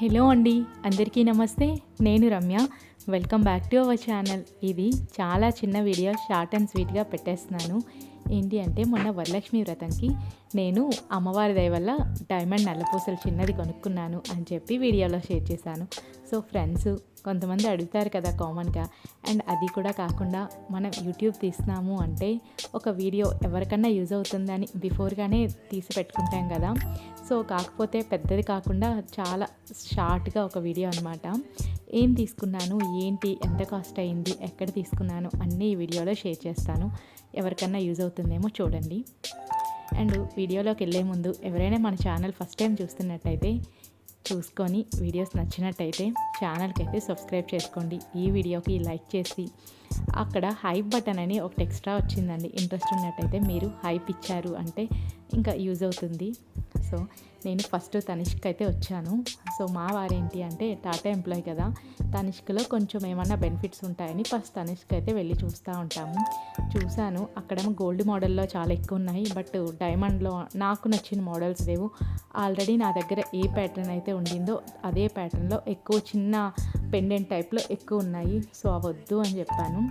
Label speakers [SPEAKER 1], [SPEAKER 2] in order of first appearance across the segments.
[SPEAKER 1] Hello అండి అందరికీ నమస్తే. నేను Ramya. Welcome back to our channel. ఇది చాలా చిన్న వీడియో షార్ట్ అండ్ స్వీట్గా పెట్టేస్తున్నాను. ఏంటి అంటే మొన్న వరలక్ష్మి వ్రతంకి నేను అమ్మవారి దయ వల్ల డైమండ్ నల్లపూసలు చిన్నది కొనుక్కున్నాను అని చెప్పి వీడియోలో షేర్ చేశాను. సో ఫ్రెండ్స్ కొంతమంది అడుగుతారు కదా కామన్గా. అండ్ అది కూడా కాకుండా మనం యూట్యూబ్ తీస్తున్నాము అంటే ఒక వీడియో ఎవరికన్నా యూజ్ అవుతుందని బిఫోర్గానే తీసి పెట్టుకుంటాం కదా. సో కాకపోతే పెద్దది కాకుండా చాలా షార్ట్గా ఒక వీడియో అనమాట ఏం తీసుకున్నాను ఏంటి ఎంత కాస్ట్ అయింది ఎక్కడ తీసుకున్నాను అన్నీ ఈ వీడియోలో షేర్ చేస్తాను. ఎవరికన్నా యూజ్ అవుతుందేమో చూడండి. అండ్ వీడియోలోకి వెళ్ళే ముందు ఎవరైనా మన ఛానల్ ఫస్ట్ టైం చూస్తున్నట్టయితే చూసుకొని వీడియోస్ నచ్చినట్టయితే ఛానల్కి అయితే సబ్స్క్రైబ్ చేసుకోండి. ఈ వీడియోకి లైక్ చేసి అక్కడ హైప్ బటన్ అని ఒకటి ఎక్స్ట్రా వచ్చిందండి. ఇంట్రెస్ట్ ఉన్నట్టయితే మీరు హైప్ ఇచ్చారు అంటే ఇంకా యూజ్ అవుతుంది. సో నేను ఫస్ట్ తనిష్క్ అయితే వచ్చాను. సో మా వారేంటి అంటే టాటా ఎంప్లాయ్ కదా తనిష్క్లో కొంచెం ఏమన్నా బెనిఫిట్స్ ఉంటాయని ఫస్ట్ తనిష్క్ అయితే వెళ్ళి చూస్తూ ఉంటాము. చూశాను అక్కడేమో గోల్డ్ మోడల్లో చాలా ఎక్కువ ఉన్నాయి బట్ డైమండ్లో నాకు నచ్చిన మోడల్స్ లేవు. ఆల్రెడీ నా దగ్గర ఏ ప్యాటర్న్ అయితే ఉండిందో అదే ప్యాటర్న్లో ఎక్కువ చిన్న పెండెంట్ టైప్లో ఎక్కువ ఉన్నాయి. సో అవద్దు అని చెప్పాను.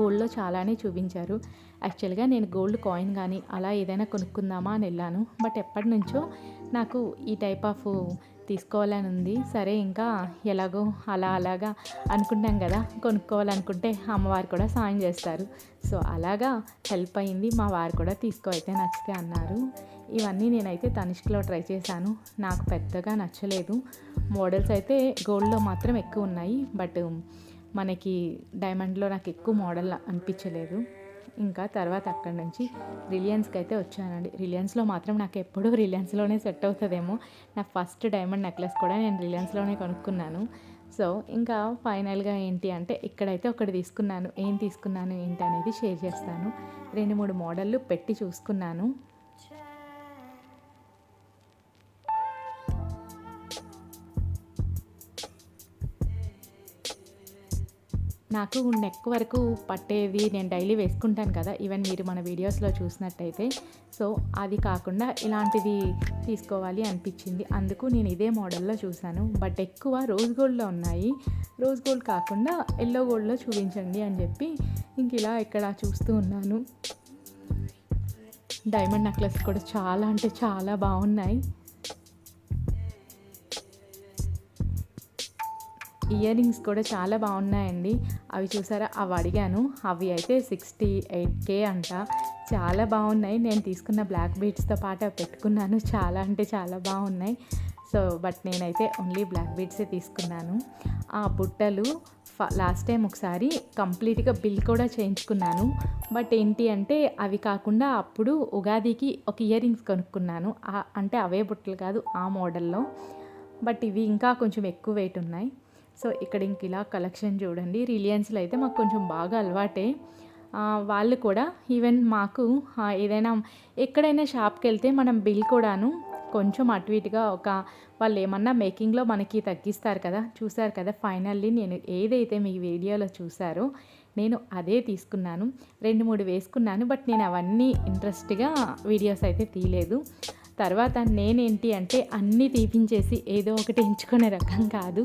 [SPEAKER 1] గోల్డ్లో చాలానే చూపించారు. యాక్చువల్గా నేను గోల్డ్ కాయిన్ కానీ అలా ఏదైనా కొనుక్కుందామా అని వెళ్ళాను. బట్ ఎప్పటి నుంచో నాకు ఈ టైప్ ఆఫ్ తీసుకోవాలని ఉంది. సరే ఇంకా ఎలాగో అలా అలాగా అనుకుంటాం కదా. కొనుక్కోవాలనుకుంటే అమ్మవారు కూడా సాయం చేస్తారు. సో అలాగా హెల్ప్ అయింది. మా వారు కూడా తీసుకో అయితే నచ్చితే అన్నారు. ఇవన్నీ నేనైతే తనిష్క్లో ట్రై చేశాను. నాకు పెద్దగా నచ్చలేదు. మోడల్స్ అయితే గోల్డ్లో మాత్రం ఎక్కువ ఉన్నాయి. బట్ మనకి డైమండ్లో నాకు ఎక్కువ మోడల్ అనిపించలేదు. ఇంకా తర్వాత అక్కడి నుంచి రిలయన్స్కి అయితే వచ్చానండి. రిలయన్స్లో మాత్రం నాకు ఎప్పుడూ రిలయన్స్లోనే సెట్ అవుతుందేమో. నా ఫస్ట్ డైమండ్ నెక్లెస్ కూడా నేను రిలయన్స్లోనే కొనుక్కున్నాను. సో ఇంకా ఫైనల్గా ఏంటి అంటే ఇక్కడైతే ఒకటి తీసుకున్నాను. ఏం తీసుకున్నాను ఏంటి అనేది షేర్ చేస్తాను. రెండు మూడు మోడళ్ళు పెట్టి చూసుకున్నాను. నాకు నెక్ వరకు పట్టేది నేను డైలీ వేసుకుంటాను కదా ఈవెన్ మీరు మన వీడియోస్లో చూసినట్టయితే. సో అది కాకుండా ఇలాంటిది తీసుకోవాలి అనిపించింది. అందుకు నేను ఇదే మోడల్లో చూశాను. బట్ ఎక్కువ రోజ్ గోల్డ్లో ఉన్నాయి. రోజ్ గోల్డ్ కాకుండా ఎల్లో గోల్డ్లో చూపించండి అని చెప్పి ఇంక ఇలా ఇక్కడ చూస్తూ ఉన్నాను. డైమండ్ నెక్లెస్ కూడా చాలా అంటే చాలా బాగున్నాయి. ఇయర్ రింగ్స్ కూడా చాలా బాగున్నాయండి. అవి చూసారా? అవి అడిగాను. అవి అయితే సిక్స్టీ ఎయిట్ కే అంట. చాలా బాగున్నాయి. నేను తీసుకున్న బ్లాక్ బీడ్స్తో పాటు అవి పెట్టుకున్నాను. చాలా అంటే చాలా బాగున్నాయి. సో బట్ నేనైతే ఓన్లీ బ్లాక్ బీడ్సే తీసుకున్నాను. ఆ బుట్టలు లాస్ట్ టైం ఒకసారి కంప్లీట్గా బిల్ కూడా చేయించుకున్నాను. బట్ ఏంటి అంటే అవి కాకుండా అప్పుడు ఉగాదికి ఒక ఇయర్ రింగ్స్ కొనుక్కున్నాను. అంటే అవే బుట్టలు కాదు ఆ మోడల్లో బట్ ఇవి ఇంకా కొంచెం ఎక్కువ వెయిట్ ఉన్నాయి. సో ఇక్కడ ఇంక ఇలా కలెక్షన్ చూడండి. రిలయన్స్లో అయితే మాకు కొంచెం బాగా అలవాటే. వాళ్ళు కూడా ఈవెన్ మాకు ఏదైనా ఎక్కడైనా షాప్కి వెళ్తే మనం బిల్ కూడాను కొంచెం అటు ఇటుగా ఒక వాళ్ళు ఏమన్నా మేకింగ్లో మనకి తగ్గిస్తారు కదా చూసారు కదా ఫైనల్లీ నేను ఏదైతే మీ వీడియోలో చూసారో నేను అదే తీసుకున్నాను. రెండు మూడు వేసుకున్నాను బట్ నేను అవన్నీ ఇంట్రెస్ట్గా వీడియోస్ అయితే తీయలేదు. తర్వాత నేనేంటి అంటే అన్నీ తీపించేసి ఏదో ఒకటి ఎంచుకునే రకం కాదు.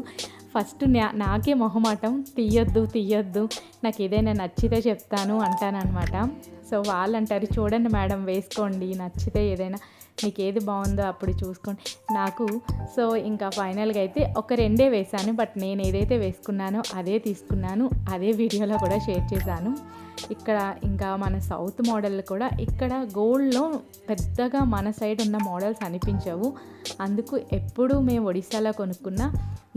[SPEAKER 1] ఫస్ట్ నా నాకే మొహమాటం తీయొద్దు తీయొద్దు నాకు ఏదైనా నచ్చితే చెప్తాను అంటానన్నమాట. సో వాళ్ళు అంటారు చూడండి మేడం వేసుకోండి నచ్చితే ఏదైనా నీకు ఏది బాగుందో అప్పుడు చూసుకోండి. నాకు సో ఇంకా ఫైనల్గా అయితే ఒక రెండే వేశాను బట్ నేను ఏదైతే వేసుకున్నానో అదే తీసుకున్నాను అదే వీడియోలో కూడా షేర్ చేశాను. ఇక్కడ ఇంకా మన సౌత్ మోడల్ కూడా ఇక్కడ గోల్డ్లో పెద్దగా మన సైడ్ ఉన్న మోడల్స్ అనిపించవు. అందుకు ఎప్పుడు మేము ఒడిశాలో కొనుక్కున్న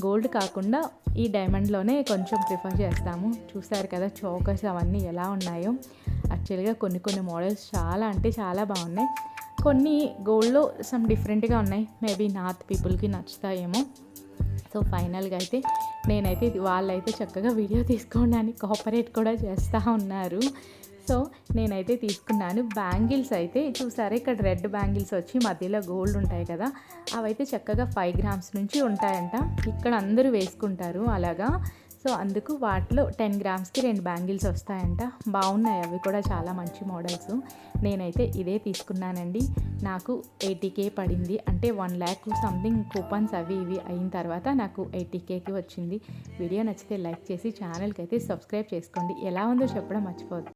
[SPEAKER 1] గోల్డ్ కాకుండా ఈ డైమండ్లోనే కొంచెం ప్రిఫర్ చేస్తాము. చూసారు కదా చోకర్స్ అవన్నీ ఎలా ఉన్నాయో. యాక్చువల్గా కొన్ని కొన్ని మోడల్స్ చాలా అంటే చాలా బాగున్నాయి. కొన్ని గోల్డ్లో సమ్ డిఫరెంట్గా ఉన్నాయి. మేబీ నార్త్ పీపుల్కి నచ్చుతాయేమో. సో ఫైనల్గా అయితే నేనైతే వాళ్ళైతే చక్కగా వీడియో తీసుకోవడానికి కోఆపరేట్ కూడా చేస్తూ ఉన్నారు. సో నేనైతే తీసుకున్నాను. బ్యాంగిల్స్ అయితే చూసారా ఇక్కడ రెడ్ బ్యాంగిల్స్ వచ్చి మధ్యలో గోల్డ్ ఉంటాయి కదా అవైతే చక్కగా ఫైవ్ గ్రామ్స్ నుంచి ఉంటాయంట. ఇక్కడ అందరూ వేసుకుంటారు అలాగా. సో అందుకు వాటిలో టెన్ గ్రామ్స్కి రెండు బ్యాంగిల్స్ వస్తాయంట. బాగున్నాయి అవి కూడా చాలా మంచి మోడల్స్. నేనైతే ఇదే తీసుకున్నానండి. నాకు ఎయిటీకే పడింది. అంటే వన్ ల్యాక్ సంథింగ్ కూపన్స్ అవి ఇవి అయిన తర్వాత నాకు ఎయిటీకేకి వచ్చింది. వీడియో నచ్చితే లైక్ చేసి ఛానల్కి అయితే సబ్స్క్రైబ్ చేసుకోండి. ఎలా ఉందో చెప్పడం మర్చిపోదు